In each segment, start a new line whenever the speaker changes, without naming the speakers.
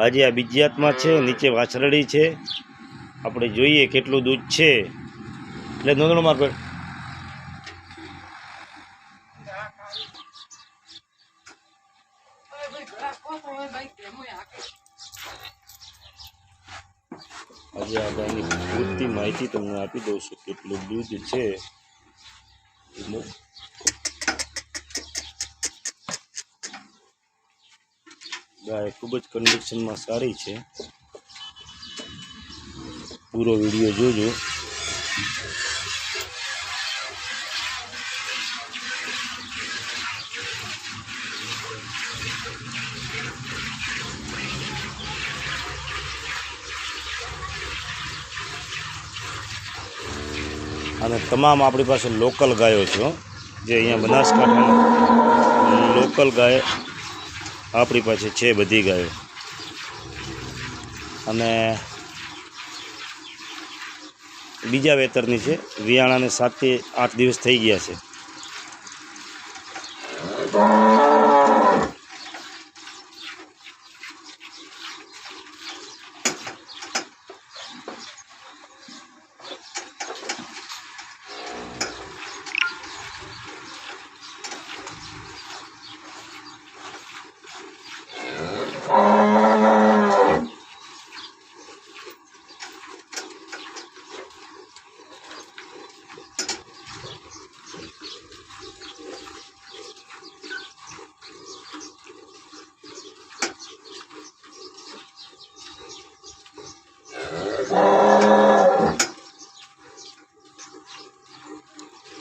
આજે આ બીજિયાતમાં છે, નીચે વાછરડી છે. આપણે જોઈએ કેટલું દૂધ છે. એટલે નોંધણું માર આજે આ ગાયની પૂરતી માહિતી તમને આપી દઉં છું, કેટલું દૂધ છે. ગાય ખૂબ જ કન્ડિશનમાં સારી છે. પૂરો વીડિયો જોજો. અને તમામ આપણી પાસે લોકલ ગાયો છે જે અહીંયા બનાસકાંઠાની લોકલ ગાય આપણી પાસે છે બધી ગાયો. અને બીજા વેતરની છે. વિયાણાને સાતથી આઠ દિવસ થઈ ગયા છે.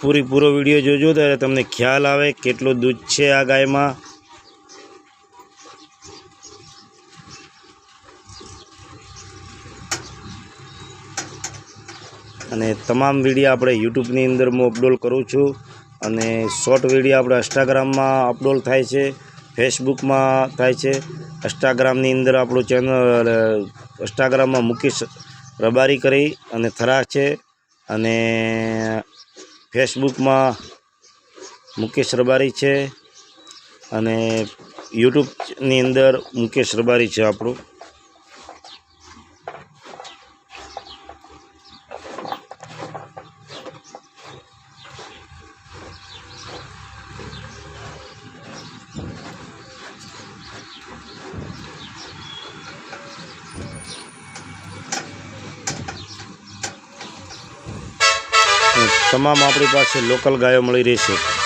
પૂરી પૂરો વીડિયો જોજો ત્યારે તમને ખ્યાલ આવે કેટલું દૂધ છે આ ગાયમાં. અને તમામ વીડિયો આપણે યુટ્યુબની અંદર હું અપલોડ કરું છું અને શોર્ટ વીડિયો આપણે ઇન્સ્ટાગ્રામમાં અપલોડ થાય છે ફેસબુકમાં થાય છે. ઇન્સ્ટાગ્રામની અંદર આપણું ચેનલ ઇન્સ્ટાગ્રામમાં મુકેશ રબારી કરી અને થરા છે. અને ફેસબુકમાં મુકેશ રબારી છે અને યુટ્યુબની અંદર મુકેશ રબારી છે આપણું. તમામ આપણી પાસે લોકલ ગાયો મળી રહેશે.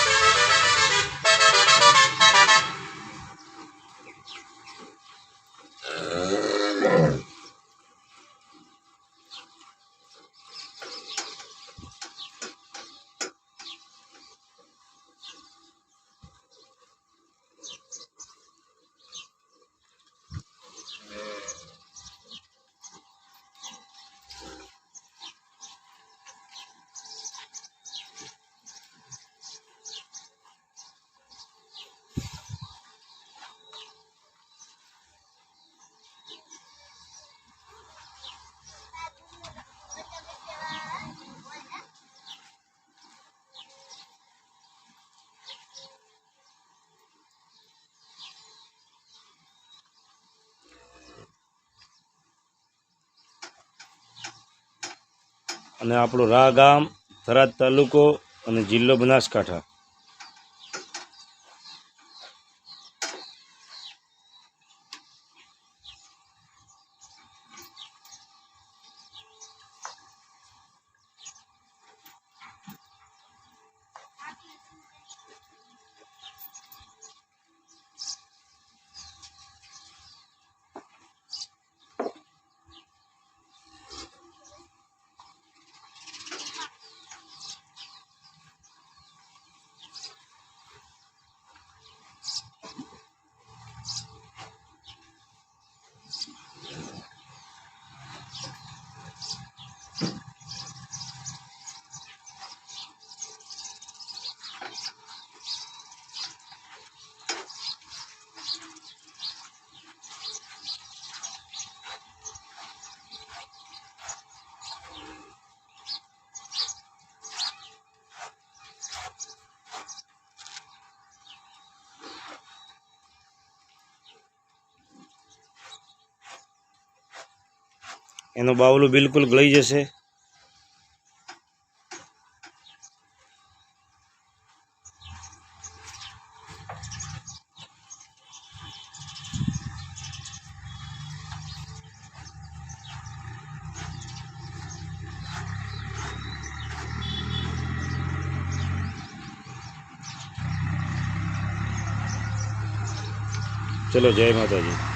અને આપણું રા ગામ થરાદ તાલુકો અને જિલ્લો બનાસકાંઠા. એનું બાવલું બિલકુલ ગળી જશે. ચલો જય માતાજી.